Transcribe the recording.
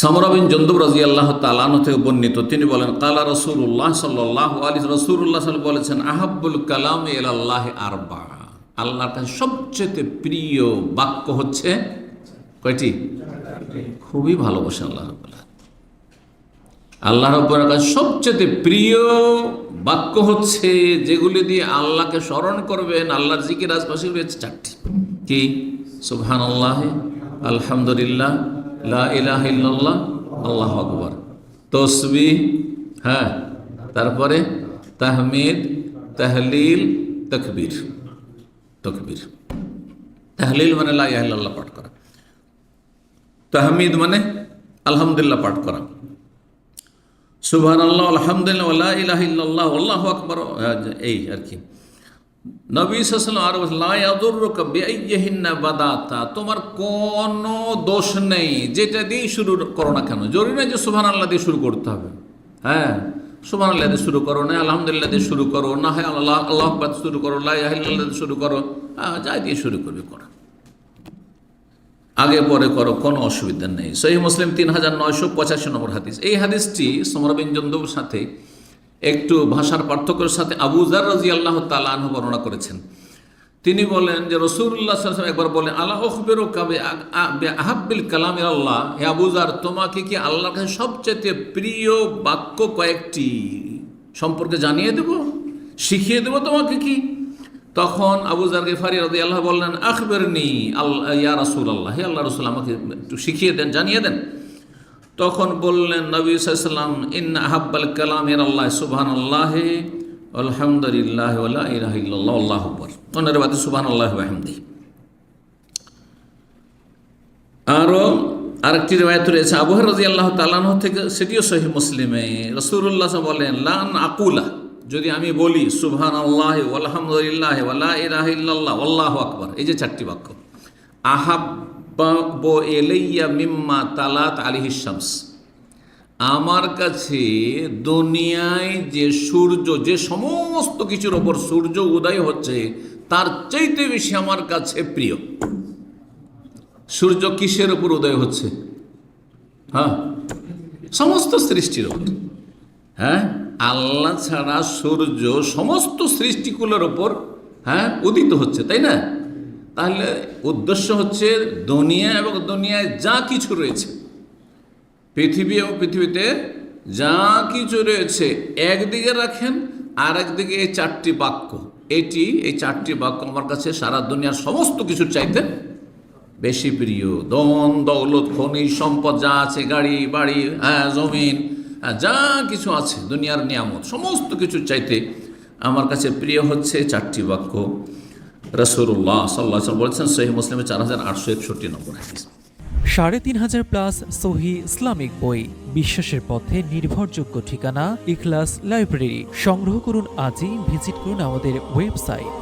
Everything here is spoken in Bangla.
সামরাবিন জন্দুব রাজি আল্লাহ তালানো থেকে বর্ণিত, তিনি বলেন, কালা রসুল্লাহ সাল্লাহ আলী রসুল্লাহ সাল বলেছেন আহাবুল কালাম এল আল্লাহ আরবা আল্লাহর কাছে সবচেয়ে প্রিয় বাক্য হচ্ছে কয়টি? খুবই ভালোবাসে আল্লাহ আল্লাহ রব্বুর কাছে সবচেয়ে প্রিয় বাক্য হচ্ছে যেগুলি দিয়ে আল্লাহকে স্মরণ করবেন, আল্লাহর জিকির আশপাশে রয়েছে চারটি। কি? সুবহান আল্লাহ আলহামদুলিল্লাহ লা ইলাহা ইল্লাল্লাহ, আল্লাহ আকবর। তসবি হ্যাঁ তারপরে তাহমিদ, তাহলিল, তকবীর তকবীর। তাহলিল মানে লা ইলাহা ইল্লাল্লাহ পাঠ করা। তাহমিদ মানে আলহামদুলিল্লাহ পাঠ করা। সুবহান আল্লাহ আলহামদুলিল্লাহ আল্লাহ ইলাহ ইল্লাল্লাহ, আল্লাহ আকবর এই আর কি। নবী বাদাতা। তোমার কোনো দোষ নেই। যেটা শুরু করো না কেন? জরুরি না যে সুবহান আল্লাহ দিয়ে শুরু করতে হবে। হ্যাঁ? সুবহান আল্লাহ দিয়ে শুরু করো না, আলহামদুলিল্লাহ দিয়ে শুরু করো, না আল্লাহ আল্লাহ আকবার শুরু করো, লা ইলাহা শুরু করো। হ্যাঁ যাই দিয়ে শুরু করবে করো। আগে পরে করো, কোনো অসুবিধা নেই। সহি মুসলিম তিন হাজার নয়শো পঁচাশি নম্বর হাদিস। এই হাদিসটি সমরবিন জন্দুর সাথে একটু ভাষার পার্থক্যের সাথে আবুজার রাজি আল্লাহ তালাহ বর্ণনা করেছেন। তিনি বলেন যে রসুল্লাহ একবার বলেন আল্লাহ অখবের কাবে আহাব্বিল কালাম আল্লাহ হে আবুজার তোমাকে কি আল্লাহর কাছে সবচেয়ে প্রিয় বাক্য কয়েকটি সম্পর্কে জানিয়ে দেব? শিখিয়ে দেব তোমাকে কি? তখন আবু জার গেফারি রদি আল্লাহ বললেন আখবের নি আল্লাহ ইয়া রাসুল আল্লাহ হে আল্লাহ রসুল, আমাকে একটু শিখিয়ে দেন, জানিয়ে দেন। তখন বললেন, নবী সাল্লাম ইন আহাব্বাল কালামের আল্লাহ সুবহান আল্লাহ আলহামদুলিল্লাহ আল্লাহ অন্যের বাদে সুবহান আল্লাহ আহমদি আরও আরেকটি রেবায়ত রয়েছে আবহার রাজি আল্লাহ তালাহ থেকে, সেটিও সহি মুসলিমে। রসুল্লাহ বলেন, লান আকুলা, যদি আমি বলি সুবহান আল্লাহ আলহামদুলিল্লাহ ইলাহ ইল্লাল্লাহ, আল্লাহ আকবর। এই যে চারটি বাক্য। আহাব্ব এলাইয়া মিম্মা তালাত আলিহি শামস। আমার কাছে দুনিয়ায় যে সূর্য, যে সমস্ত কিছুর ওপর সূর্য উদয় হচ্ছে, তার চাইতে বেশি আমার কাছে প্রিয়। সূর্য কিসের উপর উদয় হচ্ছে? হ্যাঁ? সমস্ত সৃষ্টির ওপর হ্যাঁ? আল্লাহ ছাড়া সূর্য সমস্ত সৃষ্টিকুলের ওপর হ্যাঁ উদিত হচ্ছে, তাই না? তাহলে উদ্দেশ্য হচ্ছে দুনিয়া এবং দুনিয়ায় যা কিছু রয়েছে। পৃথিবী এবং পৃথিবীতে যা কিছু রয়েছে, একদিকে রাখেন আর একদিকে এই চারটি বাক্য। এটি, এই চারটি বাক্য আমার কাছে সারা দুনিয়ার সমস্ত কিছুর চাইতে বেশি প্রিয়। দন দৌলত, খনিজ সম্পদ যা আছে, গাড়ি, বাড়ি হ্যাঁ জমিন যা কিছু আছে, দুনিয়ার নিয়ামত, সমস্ত কিছুর চাইতে আমার কাছে প্রিয় হচ্ছে চারটি বাক্য। রসুল্লাহ সাল্লাহ বলেছেন সহি মুসলিমের চার হাজার আটশো একষট্টি নম্বর সাড়ে তিন হাজার প্লাস সহি ইসলামিক বই, বিশ্বাসের পথে নির্ভরযোগ্য ঠিকানা, ইখলাস লাইব্রেরি। সংগ্রহ করুন আজই, ভিজিট করুন আমাদের ওয়েবসাইট।